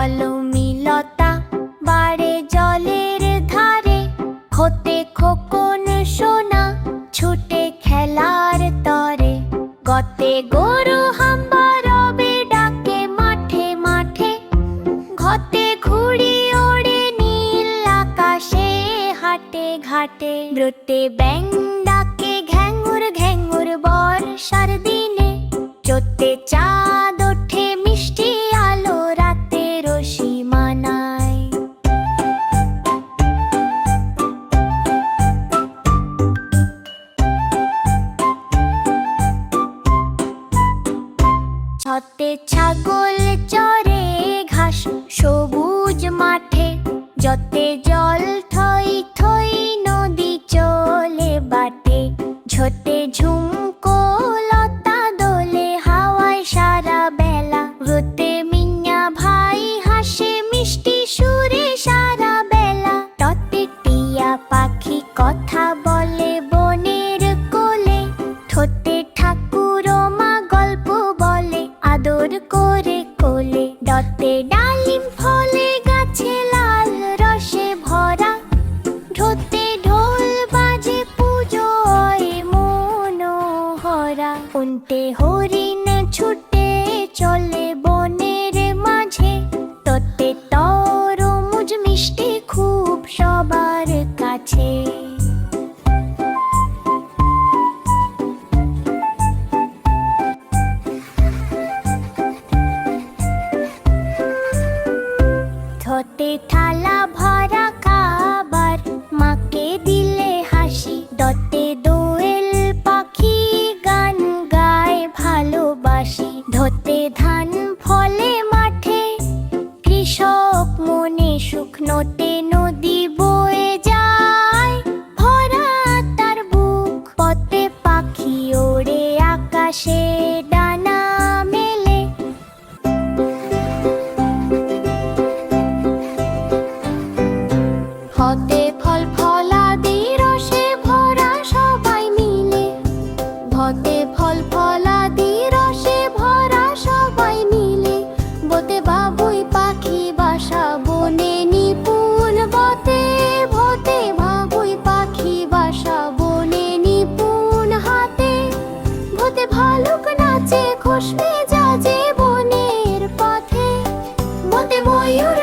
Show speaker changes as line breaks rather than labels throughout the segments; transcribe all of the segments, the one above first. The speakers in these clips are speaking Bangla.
কলমিলতা বাড়ে জলের ধারে হতে খোকন সোনা ছুটে খেলার তরে। গতে গরু হাম্বা রবে ডাকে মাঠে মাঠে, ঘতে ঘুড়ি ওড়ে নীল আকাশে হাটে ঘাটে। ব্রতে ব্যাং ডাকে ঘ্যাঙুর ঘ্যাঙুর বর্ষার দিনে, চোতে চাঁদ ছাগল চরে ঘাস, সবুজ মাঠে। যতে জল থই থই নদী চলে বাটে। ঝোতে ঝুমকো হাওয়ায় সারা বেলা। রোতে ভাই হাসে, মিষ্টি সুরে সারা বেলা। ততে টিয়া পাখি কথা ডতে ডালিম ফলে গাছে লাল রসে ভরা। ঢোতে ঢোল বাজে পুজোয় মনোহরা। উনতে হরিণে ছুটে চলে ধান ফলে মাঠে, কৃষক মনে শুকনোতে নদী বয়ে যায়। ভরা তার বুক পথে পাখি ওড়ে আকাশে ডানা মেলে। ফল ফলাদি রসে ভরা সবাই মিলে। ফল সবাই মিলে বতে বাবুই পাখি বাসা বনে, নিপুণ বতে বাবুই পাখি বাসা বনে, নিপুণ হাতে। ভতে ভালুক নাচে খসবে যাজে বনের পথে। বতে ময়ূর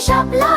সাপলা